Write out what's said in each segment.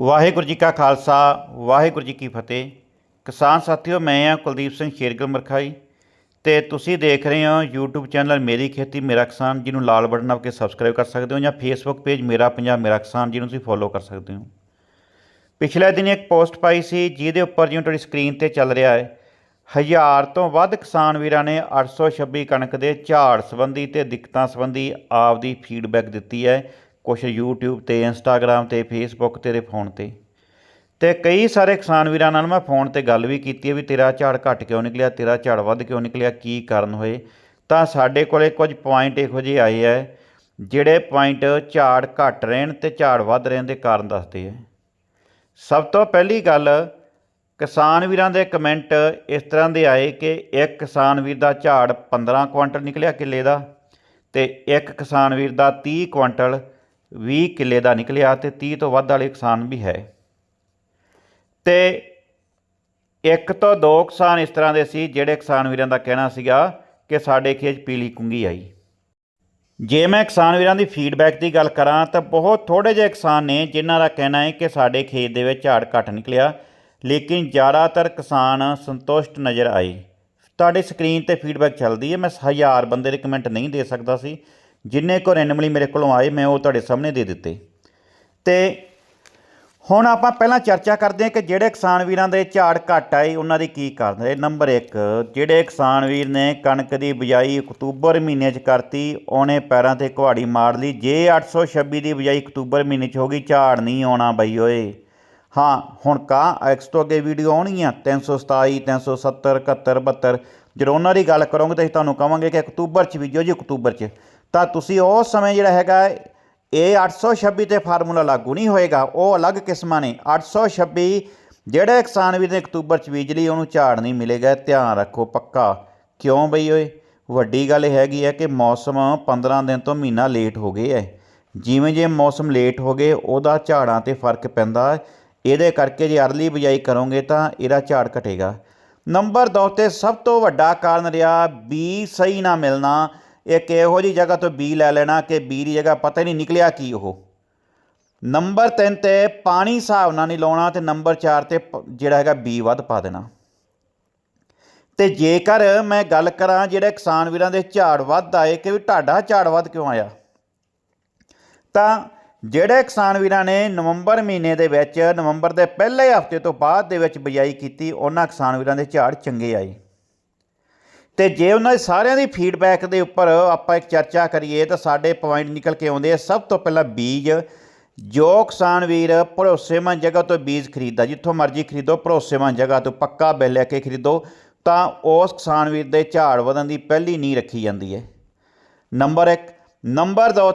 ਵਾਹਿਗੁਰੂ ਜੀ ਕਾ ਖਾਲਸਾ, ਵਾਹਿਗੁਰੂ ਜੀ ਕੀ ਫਤਿਹ। ਕਿਸਾਨ ਸਾਥੀਓ, ਮੈਂ ਆ ਕੁਲਦੀਪ ਸਿੰਘ ਸ਼ੇਰਗਿੱਲ ਮਰਖਾਈ ਤੇ ਤੁਸੀਂ ਦੇਖ ਰਹੇ ਹੋ YouTube ਚੈਨਲ ਮੇਰੀ ਖੇਤੀ ਮੇਰਾ ਕਿਸਾਨ, ਜਿਹਨੂੰ ਲਾਲ ਬਟਨ ਦਬਾ ਕੇ ਸਬਸਕ੍ਰਾਈਬ ਕਰ ਸਕਦੇ ਹੋ ਜਾਂ Facebook ਪੇਜ ਮੇਰਾ ਪੰਜਾਬ ਮੇਰਾ ਕਿਸਾਨ, ਜਿਹਨੂੰ ਤੁਸੀਂ ਫੋਲੋ ਕਰ ਸਕਦੇ ਹੋ। ਪਿਛਲੇ ਦਿਨ ਇੱਕ ਪੋਸਟ ਪਾਈ ਸੀ, ਜਿਹਦੇ ਉੱਪਰ ਜਿਵੇਂ ਤੁਹਾਡੀ ਸਕਰੀਨ ਤੇ ਚੱਲ ਰਿਹਾ ਹੈ, ਹਜ਼ਾਰ ਤੋਂ ਵੱਧ ਕਿਸਾਨ ਵੀਰਾਂ ਨੇ 826 ਕਣਕ ਦੇ ਝਾੜ ਸੰਬੰਧੀ ਤੇ ਦਿੱਕਤਾਂ ਸੰਬੰਧੀ ਆਪਦੀ ਫੀਡਬੈਕ ਦਿੱਤੀ ਹੈ। ਕੁਝ YouTube ਤੇ Instagram ਤੇ Facebook ਤੇਰੇ ਫੋਨ ਤੇ। ਤੇ ਕਈ ਸਾਰੇ ਕਿਸਾਨ ਵੀਰਾਂ ਨਾਲ ਮੈਂ ਫੋਨ ਤੇ ਗੱਲ ਵੀ ਕੀਤੀ ਹੈ ਵੀ ਤੇਰਾ ਝਾੜ ਘਟ ਕਿਉਂ ਨਿਕਲਿਆ, ਤੇਰਾ ਝਾੜ ਵੱਧ ਕਿਉਂ ਨਿਕਲਿਆ, ਕੀ ਕਾਰਨ ਹੋਏ? ਤਾਂ ਸਾਡੇ ਕੋਲੇ ਕੁਝ ਪੁਆਇੰਟ ਇਹੋ ਜਿਹੇ ਆਏ ਹੈ, ਜਿਹੜੇ ਪੁਆਇੰਟ ਝਾੜ ਘਟ ਰਹਿਣ ਤੇ ਝਾੜ ਵੱਧ ਰਹਿਣ ਦੇ ਕਾਰਨ ਦੱਸਦੇ ਹੈ। ਸਭ ਤੋਂ ਪਹਿਲੀ ਗੱਲ, ਕਿਸਾਨ ਵੀਰਾਂ ਦੇ ਕਮੈਂਟ ਇਸ ਤਰ੍ਹਾਂ ਦੇ ਆਏ ਕਿ ਇੱਕ ਕਿਸਾਨ ਵੀਰ ਦਾ ਝਾੜ 15 ਕੁਇੰਟਲ ਨਿਕਲਿਆ ਕਿੱਲੇ ਦਾ ਤੇ ਇੱਕ ਕਿਸਾਨ ਵੀਰ ਦਾ 30 ਕੁਇੰਟਲ 20 ਕਿੱਲੇ ਦਾ ਨਿਕਲਿਆ ਤੇ 30 ਤੋਂ ਵੱਧ ਵਾਲੇ ਕਿਸਾਨ ਵੀ ਹੈ। ਤੇ ਇੱਕ ਤੋਂ ਦੋ ਕਿਸਾਨ ਇਸ ਤਰ੍ਹਾਂ ਦੇ ਸੀ ਜਿਹੜੇ ਕਿਸਾਨ ਵੀਰਾਂ ਦਾ ਕਹਿਣਾ ਸੀਗਾ ਕਿ ਸਾਡੇ ਖੇਤ ਪੀਲੀ ਕੁੰਗੀ ਆਈ। ਜੇ ਮੈਂ ਕਿਸਾਨ ਵੀਰਾਂ ਦੀ ਫੀਡਬੈਕ ਦੀ ਗੱਲ ਕਰਾਂ ਤਾਂ ਬਹੁਤ ਥੋੜੇ ਜਿਹੇ ਕਿਸਾਨ ਨੇ ਜਿਨ੍ਹਾਂ ਦਾ ਕਹਿਣਾ ਹੈ ਕਿ ਸਾਡੇ ਖੇਤ ਦੇ ਵਿੱਚ ਝਾੜ ਘੱਟ ਨਿਕਲਿਆ, ਲੇਕਿਨ ਜ਼ਿਆਦਾਤਰ ਕਿਸਾਨ ਸੰਤੁਸ਼ਟ ਨਜ਼ਰ ਆਏ। ਤੁਹਾਡੇ ਸਕਰੀਨ ਤੇ ਫੀਡਬੈਕ ਚੱਲਦੀ ਹੈ, ਮੈਂ ਹਜ਼ਾਰ ਬੰਦੇ ਦੇ ਕਮੈਂਟ ਨਹੀਂ ਦੇ ਸਕਦਾ ਸੀ। ਜਿੰਨੇ ਕੋ ਰੈਂਡਮਲੀ ਮੇਰੇ ਕੋਲੋਂ ਆਏ, ਮੈਂ ਉਹ ਤੁਹਾਡੇ ਸਾਹਮਣੇ ਦੇ ਦਿੱਤੇ। ਤੇ ਹੁਣ ਆਪਾਂ ਪਹਿਲਾਂ ਚਰਚਾ ਕਰਦੇ ਹਾਂ ਕਿ ਜਿਹੜੇ ਕਿਸਾਨ ਵੀਰਾਂ ਦੇ ਝਾੜ ਘੱਟ ਆਏ, ਉਹਨਾਂ ਦੀ ਕੀ ਕਾਰਨ ਨੰਬਰ 1 ਜਿਹੜੇ ਕਿਸਾਨ ਵੀਰ ਨੇ ਕਣਕ ਦੀ ਬਿਜਾਈ ਅਕਤੂਬਰ ਮਹੀਨੇ 'ਚ ਕਰਤੀ, ਉਹਨੇ ਪੈਰਾਂ ਤੇ ਕੁਹਾੜੀ ਮਾਰ ਲਈ। ਜੇ 826 ਦੀ ਬਿਜਾਈ ਅਕਤੂਬਰ ਮਹੀਨੇ 'ਚ ਹੋ ਗਈ, ਝਾੜ ਨਹੀਂ ਆਉਣਾ ਬਈ ਓਏ। ਹਾਂ, ਹੁਣ ਕਾ ਐਕਸ ਤੋਂ ਅੱਗੇ ਵੀਡੀਓ ਆਉਣਗੀਆਂ 327 370 71 72 ਜਦੋਂ ਉਹਨਾਂ ਦੀ ਗੱਲ ਕਰੋਗੇ, ਤਾਂ ਅਸੀਂ ਤੁਹਾਨੂੰ ਕਵਾਂਗੇ ਕਿ ਅਕਤੂਬਰ 'ਚ ਬੀਜੋ ਜੀ, ਅਕਤੂਬਰ 'ਚ। ਤਾਂ ਤੁਸੀਂ ਉਸ ਸਮੇਂ ਜਿਹੜਾ ਹੈਗਾ, ਇਹ 826 ਤੇ ਫਾਰਮੂਲਾ ਲਾਗੂ ਨਹੀਂ ਹੋਏਗਾ। ਉਹ ਅਲੱਗ ਕਿਸਮਾਂ ਨੇ। 826 ਜਿਹੜੇ ਕਿਸਾਨ ਵੀਰ ਨੇ ਅਕਤੂਬਰ 'ਚ ਬੀਜ ਲਈ, ਉਹਨੂੰ ਝਾੜ ਨਹੀਂ ਮਿਲੇਗਾ। ਧਿਆਨ ਰੱਖੋ ਪੱਕਾ। ਕਿਉਂ ਬਈ ਓਏ? ਵੱਡੀ ਗੱਲ ਇਹ ਹੈਗੀ ਹੈ ਕਿ ਮੌਸਮ 15 ਦਿਨ ਤੋਂ ਮਹੀਨਾ ਲੇਟ ਹੋ ਗਏ ਹੈ। ਜਿਵੇਂ ਜਿਵੇਂ ਮੌਸਮ ਲੇਟ ਹੋ ਗਏ, ਉਹਦਾ ਝਾੜਾਂ ਤੇ ਫ਼ਰਕ ਪੈਂਦਾ ਇਹਦੇ ਕਰਕੇ ਜੇ ਅਰਲੀ ਬਿਜਾਈ ਕਰੋਗੇ ਤਾਂ ਇਹਦਾ ਝਾੜ ਘਟੇਗਾ। ਨੰਬਰ 2 ਤੇ ਸਭ ਤੋਂ ਵੱਡਾ ਕਾਰਨ ਰਿਹਾ, ਬੀ ਸਹੀ ਨਾ ਮਿਲਣਾ। ਇੱਕ ਇਹੋ ਜੀ ਜਗ੍ਹਾ ਤੋਂ ਬੀ ਲੈ ਲੈਣਾ ਕਿ ਬੀ ਦੀ ਜਗ੍ਹਾ ਪਤਾ ਹੀ ਨਹੀਂ ਨਿਕਲਿਆ ਕੀ ਉਹ? ਨੰਬਰ 3 ਤੇ ਪਾਣੀ ਹਿਸਾਬ ਨਾਲ ਨਹੀਂ ਲਾਉਣਾ ਤੇ ਨੰਬਰ 4 ਤੇ ਪ- ਜਿਹੜਾ ਹੈਗਾ ਬੀ ਵੱਧ ਪਾ ਦੇਣਾ। ਤੇ ਜੇਕਰ ਮੈਂ ਗੱਲ ਕਰਾਂ ਜਿਹੜੇ ਕਿਸਾਨ ਵੀਰਾਂ ਦੇ ਝਾੜ ਵੱਧ ਆਏ ਕਿ ਵੀ ਤੁਹਾਡਾ ਝਾੜ ਵੱਧ ਕਿਉਂ ਆਇਆ? ਤਾਂ ਜਿਹੜੇ ਕਿਸਾਨ ਵੀਰਾਂ ਨੇ ਨਵੰਬਰ ਮਹੀਨੇ ਦੇ ਵਿੱਚ, ਨਵੰਬਰ ਦੇ ਪਹਿਲੇ ਹਫ਼ਤੇ ਤੋਂ ਬਾਅਦ ਦੇ ਵਿੱਚ ਬਿਜਾਈ ਕੀਤੀ, ਉਹਨਾਂ ਕਿਸਾਨ ਵੀਰਾਂ ਦੇ ਝਾੜ ਚੰਗੇ ਆਏ। ਤੇ ਜੇ ਉਹਨਾਂ ਸਾਰਿਆਂ ਦੀ ਫੀਡਬੈਕ ਦੇ ਉੱਪਰ ਆਪਾਂ ਇੱਕ ਚਰਚਾ ਕਰੀਏ, ਤਾਂ ਸਾਡੇ ਪੁਆਇੰਟ ਨਿਕਲ ਕੇ ਆਉਂਦੇ ਆ। ਸਭ ਤੋਂ ਪਹਿਲਾਂ ਬੀਜ। ਜੋ ਕਿਸਾਨ ਵੀਰ ਭਰੋਸੇਮੰਦ ਜਗ੍ਹਾ ਤੋਂ ਬੀਜ ਖਰੀਦਦਾ, ਜਿੱਥੋਂ ਮਰਜ਼ੀ ਖਰੀਦੋ, ਭਰੋਸੇਮੰਦ ਜਗ੍ਹਾ ਤੋਂ ਪੱਕਾ ਬਿੱਲ ਲੈ ਕੇ ਖਰੀਦੋ, ਤਾਂ ਉਸ ਕਿਸਾਨ ਵੀਰ ਦੇ ਝਾੜ ਵਧਣ ਦੀ ਪਹਿਲੀ ਨੀਂਹ ਰੱਖੀ ਜਾਂਦੀ ਹੈ। ਨੰਬਰ 1 ਨੰਬਰ 2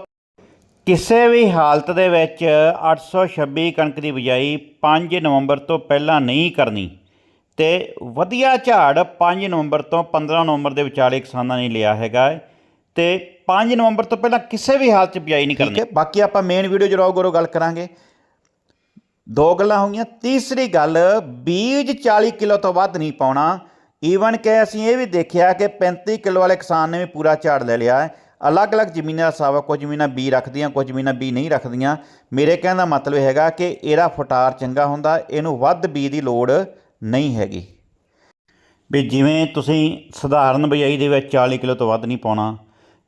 ਕਿਸੇ ਵੀ ਹਾਲਤ ਦੇ ਵਿੱਚ 826 ਕਣਕ ਦੀ ਬਿਜਾਈ 5 ਨਵੰਬਰ ਤੋਂ ਪਹਿਲਾਂ ਨਹੀਂ ਕਰਨੀ। ਤੇ ਵਧੀਆ ਝਾੜ 5 ਨਵੰਬਰ ਤੋਂ 15 ਨਵੰਬਰ ਦੇ ਵਿਚਾਲੇ ਕਿਸਾਨਾਂ ਨੇ ਲਿਆ ਹੈਗਾ ਤੇ 5 ਨਵੰਬਰ ਤੋਂ ਪਹਿਲਾਂ ਕਿਸੇ ਵੀ ਹਾਲਤ 'ਚ ਬਿਜਾਈ ਨਹੀਂ ਕਰਨੀ। ਬਾਕੀ ਆਪਾਂ ਮੇਨ ਵੀਡੀਓ ਜਰੂਰ ਗਰੋ ਗੱਲ ਕਰਾਂਗੇ। ਦੋ ਗੱਲਾਂ ਹੋਈਆਂ ਤੀਸਰੀ ਗੱਲ ਬੀਜ 40 ਕਿਲੋ ਤੋਂ ਵੱਧ ਨਹੀਂ ਪਾਉਣਾ। ਈਵਨ ਕਿ ਅਸੀਂ ਇਹ ਵੀ ਦੇਖਿਆ ਕਿ 35 ਕਿਲੋ ਵਾਲੇ ਕਿਸਾਨ ਨੇ ਵੀ ਪੂਰਾ ਝਾੜ ਲੈ ਲਿਆ ਹੈ। ਅਲੱਗ-ਅਲੱਗ ਜ਼ਮੀਨਾਂ ਦਾ ਆ ਕੁਝ ਜ਼ਮੀਨਾਂ ਬੀ ਰੱਖਦੀਆਂ ਕੁਝ ਜ਼ਮੀਨਾਂ ਬੀ ਨਹੀਂ ਰੱਖਦੀਆਂ। ਮੇਰੇ ਕਹਿਣ ਦਾ ਮਤਲਬ ਇਹ ਹੈਗਾ ਕਿ ਇਹਦਾ ਫਟਾਰ ਚੰਗਾ ਹੁੰਦਾ ਇਹਨੂੰ ਵੱਧ ਬੀ ਦੀ ਲੋੜ ਨਹੀਂ ਹੈਗੀ। ਵੀ ਜਿਵੇਂ ਤੁਸੀਂ ਸਧਾਰਨ ਬਿਜਾਈ ਦੇ ਵਿੱਚ 40 ਕਿਲੋ ਤੋਂ ਵੱਧ ਨਹੀਂ ਪਾਉਣਾ,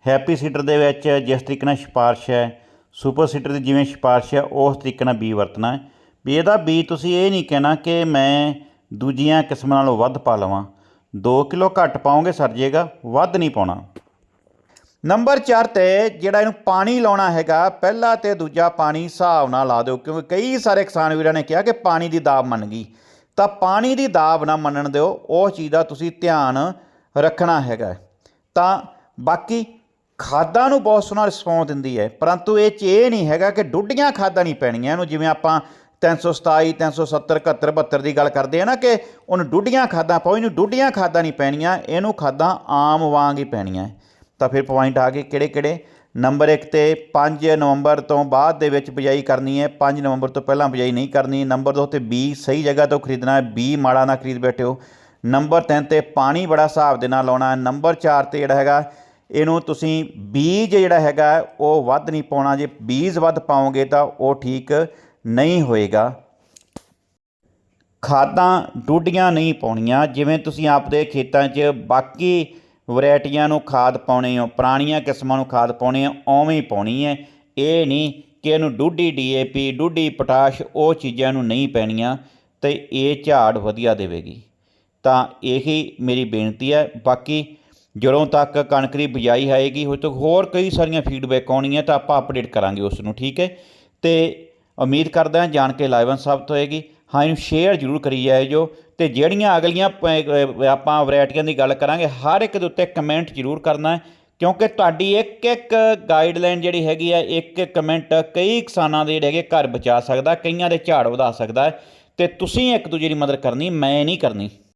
ਹੈਪੀ ਸੀਡਰ ਦੇ ਵਿੱਚ ਜਿਸ ਤਰੀਕੇ ਨਾਲ ਸਿਫਾਰਿਸ਼ ਹੈ, ਸੁਪਰ ਸੀਡਰ ਦੀ ਜਿਵੇਂ ਸਿਫਾਰਿਸ਼ ਹੈ, ਉਸ ਤਰੀਕੇ ਨਾਲ ਬੀ ਵਰਤਣਾ ਵੀ ਇਹਦਾ ਬੀ ਤੁਸੀਂ ਇਹ ਨਹੀਂ ਕਹਿਣਾ ਕਿ ਮੈਂ ਦੂਜੀਆਂ ਕਿਸਮਾਂ ਨਾਲੋਂ ਵੱਧ ਪਾ ਲਵਾਂ। 2 ਕਿਲੋ ਘੱਟ ਪਾਓਗੇ ਸਰ ਜੇਗਾ, ਵੱਧ ਨਹੀਂ ਪਾਉਣਾ। ਨੰਬਰ 4 ਤੇ ਜਿਹੜਾ ਇਹਨੂੰ ਪਾਣੀ ਲਾਉਣਾ ਹੈਗਾ, ਪਹਿਲਾ ਤੇ ਦੂਜਾ ਪਾਣੀ ਹਿਸਾਬ ਨਾਲ ਲਾ ਦਿਓ, ਕਿਉਂਕਿ ਕਈ ਸਾਰੇ ਕਿਸਾਨ ਵੀਰਾਂ ਨੇ ਕਿਹਾ ਕਿ ਪਾਣੀ ਦੀ ਦਾਬ ਮੰਨ ਗਈ। ਤਾਂ ਪਾਣੀ ਦੀ ਦਾਬ ਨਾ ਮੰਨਣ ਦਿਓ, ਉਹ ਚੀਜ਼ ਦਾ ਤੁਸੀਂ ਧਿਆਨ ਰੱਖਣਾ ਹੈਗਾ ਤਾਂ ਬਾਕੀ ਖਾਦਾਂ ਨੂੰ ਬਹੁਤ ਸੋਹਣਾ ਰਿਸਪੌਂਸ ਦਿੰਦੀ ਹੈ, ਪਰੰਤੂ ਇਹ ਚ ਇਹ ਨਹੀਂ ਹੈਗਾ ਕਿ ਡੁੱਡੀਆਂ ਖਾਦਾਂ ਨਹੀਂ ਪੈਣੀਆਂ ਇਹਨੂੰ, ਜਿਵੇਂ ਆਪਾਂ 327 370 71 72 ਦੀ ਗੱਲ ਕਰਦੇ ਆ ਨਾ ਕਿ ਉਹਨੂੰ ਡੁੱਡੀਆਂ ਖਾਦਾਂ ਪਾਓ, ਇਹਨੂੰ ਡੁੱਡੀਆਂ ਖਾਦਾਂ ਨਹੀਂ ਪੈਣੀਆਂ, ਇਹਨੂੰ ਖਾਦਾਂ ਆਮ ਵਾਂਗ ਹੀ ਪੈਣੀਆਂ। ਤਾਂ ਫਿਰ ਪੁਆਇੰਟ ਆ ਗਏ ਕਿਹੜੇ ਕਿਹੜੇ ਨੰਬਰ 1 ਤੇ 5 ਨਵੰਬਰ ਤੋਂ ਬਾਅਦ ਦੇ ਵਿੱਚ ਬਿਜਾਈ ਕਰਨੀ ਹੈ। 5 ਨਵੰਬਰ ਤੋਂ ਪਹਿਲਾਂ ਬਿਜਾਈ ਨਹੀਂ ਕਰਨੀ। ਨੰਬਰ 2 ਤੇ ਬੀ ਸਹੀ ਜਗ੍ਹਾ ਤੋਂ ਖਰੀਦਣਾ ਹੈ। ਬੀ ਮਾੜਾ ਨਾ ਖਰੀਦ ਬੈਠਿਓ ਨੰਬਰ 3 ਤੇ ਪਾਣੀ ਬੜਾ ਹਿਸਾਬ ਦੇ ਨਾਲ ਲਾਉਣਾ ਹੈ। ਨੰਬਰ 4 ਤੇ ਜਿਹੜਾ ਹੈਗਾ, ਇਹਨੂੰ ਤੁਸੀਂ ਬੀਜ ਜਿਹੜਾ ਹੈਗਾ, ਉਹ ਵੱਧ ਨਹੀਂ ਪਾਉਣਾ। ਜੇ ਬੀਜ ਵੱਧ ਪਾਓਗੇ ਤਾਂ ਉਹ ਠੀਕ ਨਹੀਂ ਹੋਏਗਾ। ਖਾਦਾਂ ਡੂਡੀਆਂ ਨਹੀਂ ਪਾਉਣੀਆਂ। ਜਿਵੇਂ ਤੁਸੀਂ ਆਪਦੇ ਖੇਤਾਂ 'ਚ ਬਾਕੀ ਵੈਰਾਈਟੀਆਂ ਨੂੰ ਖਾਦ ਪਾਉਣੇ ਹੋ, ਪੁਰਾਣੀਆਂ ਕਿਸਮਾਂ ਨੂੰ ਖਾਦ ਪਾਉਣੇ ਆ ਉਵੇਂ ਹੀ ਪਾਉਣੀ ਹੈ। ਇਹ ਨਹੀਂ ਕਿ ਇਹਨੂੰ ਡੂਡੀ ਡੀਏਪੀ ਡੂਡੀ ਪੋਟਾਸ਼, ਉਹ ਚੀਜ਼ਾਂ ਨੂੰ ਨਹੀਂ ਪੈਣੀਆਂ ਤੇ ਇਹ ਝਾੜ ਵਧੀਆ ਦੇਵੇਗੀ। ਤਾਂ ਇਹੀ ਮੇਰੀ ਬੇਨਤੀ ਹੈ। ਬਾਕੀ ਜਦੋਂ ਤੱਕ ਕਣਕ ਦੀ ਬਿਜਾਈ ਆਏਗੀ ਹੋ ਤੱਕ ਹੋਰ ਕਈ ਸਾਰੀਆਂ ਫੀਡਬੈਕ ਆਉਣੀਆਂ ਤਾਂ ਆਪਾਂ ਅਪਡੇਟ ਕਰਾਂਗੇ ਉਸ ਨੂੰ, ਠੀਕ ਹੈ? ਤੇ ਉਮੀਦ ਕਰਦਾ ਹਾਂ ਜਾਣ ਕੇ ਲਾਇਵਨ ਸਾਬਤ ਹੋਏਗੀ। ਹਾਂ, ਇਹਨੂੰ ਸ਼ੇਅਰ ਜ਼ਰੂਰ ਕਰੀ ਜਾਏ ਜੋ ਤੇ ਜਿਹੜੀਆਂ ਅਗਲੀਆਂ ਪ- ਆਪਾਂ ਵੈਰਾਈਟੀਆਂ ਦੀ ਗੱਲ ਕਰਾਂਗੇ, ਹਰ ਇੱਕ ਦੇ ਉੱਤੇ ਕਮੈਂਟ ਜ਼ਰੂਰ ਕਰਨਾ ਕਿਉਂਕਿ ਤੁਹਾਡੀ ਇੱਕ ਇੱਕ ਗਾਈਡਲਾਈਨ ਜਿਹੜੀ ਹੈਗੀ ਆ ਇੱਕ ਇੱਕ ਕਮੈਂਟ ਕਈ ਕਿਸਾਨਾਂ ਦੇ ਜਿਹੜੇ ਹੈਗੇ ਘਰ ਬਚਾ ਸਕਦਾ, ਕਈਆਂ ਦੇ ਝਾੜ ਵਧਾ ਸਕਦਾ ਹੈ, ਤੇ ਤੁਸੀਂ ਇੱਕ ਦੂਜੇ ਦੀ ਮਦਦ ਕਰਨੀ, ਮੈਂ ਨਹੀਂ ਕਰਨੀ।